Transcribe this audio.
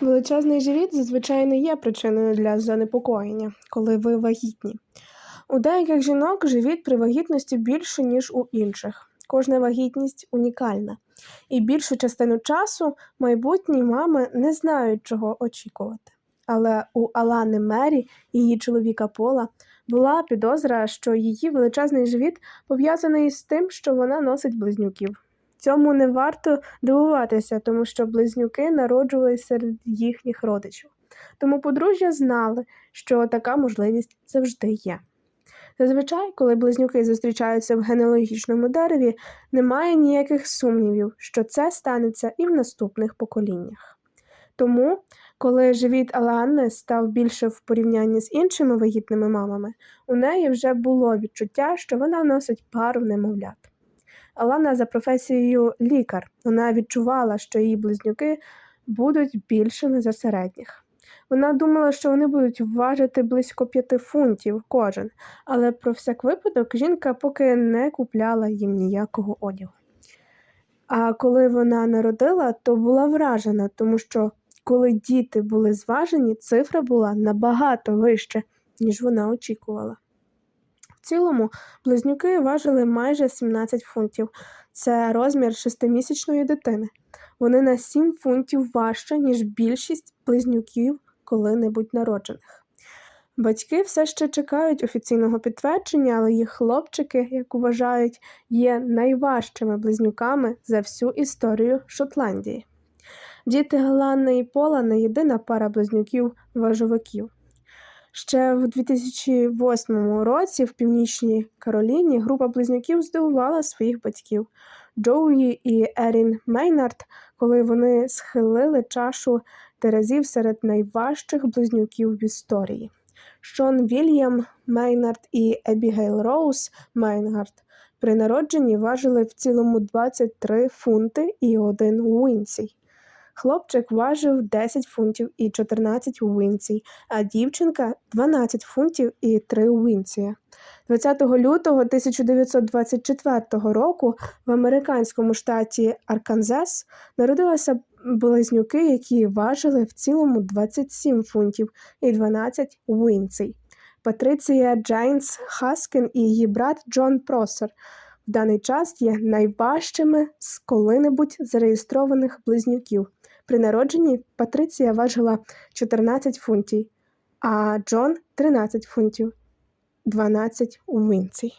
Величезний живіт зазвичай не є причиною для занепокоєння, коли ви вагітні. У деяких жінок живіт при вагітності більше, ніж у інших. Кожна вагітність унікальна, і більшу частину часу майбутні мами не знають, чого очікувати. Але у Алани Мері, її чоловіка Пола, була підозра, що її величезний живіт пов'язаний з тим, що вона носить близнюків. Цьому не варто дивуватися, тому що близнюки народжувалися серед їхніх родичів. Тому подружжя знали, що така можливість завжди є. Зазвичай, коли близнюки зустрічаються в генеалогічному дереві, немає ніяких сумнівів, що це станеться і в наступних поколіннях. Тому, коли живіт Аланни став більше в порівнянні з іншими вагітними мамами, у неї вже було відчуття, що вона носить пару немовлят. Алана за професією лікар. Вона відчувала, що її близнюки будуть більшими за середніх. Вона думала, що вони будуть важити близько п'яти фунтів кожен, але про всяк випадок жінка поки не купляла їм ніякого одягу. А коли вона народила, то була вражена, тому що коли діти були зважені, цифра була набагато вища, ніж вона очікувала. Цілому близнюки важили майже 17 фунтів. Це розмір шестимісячної дитини. Вони на 7 фунтів важче, ніж більшість близнюків коли-небудь народжених. Батьки все ще чекають офіційного підтвердження, але їх хлопчики, як вважають, є найважчими близнюками за всю історію Шотландії. Діти Галанна і Пола не єдина пара близнюків важовиків. Ще в 2008 році в Північній Кароліні група близнюків здивувала своїх батьків Джоуї і Ерін Мейнард, коли вони схилили чашу терезів серед найважчих близнюків в історії. Шон Вільям Мейнард і Ебігейл Роуз Мейнард при народженні важили в цілому 23 фунти і 1 уінцій. Хлопчик важив 10 фунтів і 14 уінцій, а дівчинка 12 фунтів і 3 уінція. 20 лютого 1924 року в американському штаті Арканзас народилися близнюки, які важили в цілому 27 фунтів і 12 уінцій. Патриція Джейнс Хаскін і її брат Джон Просер в даний час є найважчими з коли-небудь зареєстрованих близнюків. При народженні Патриція важила 14 фунтів, а Джон 13 фунтів 12 уінцій.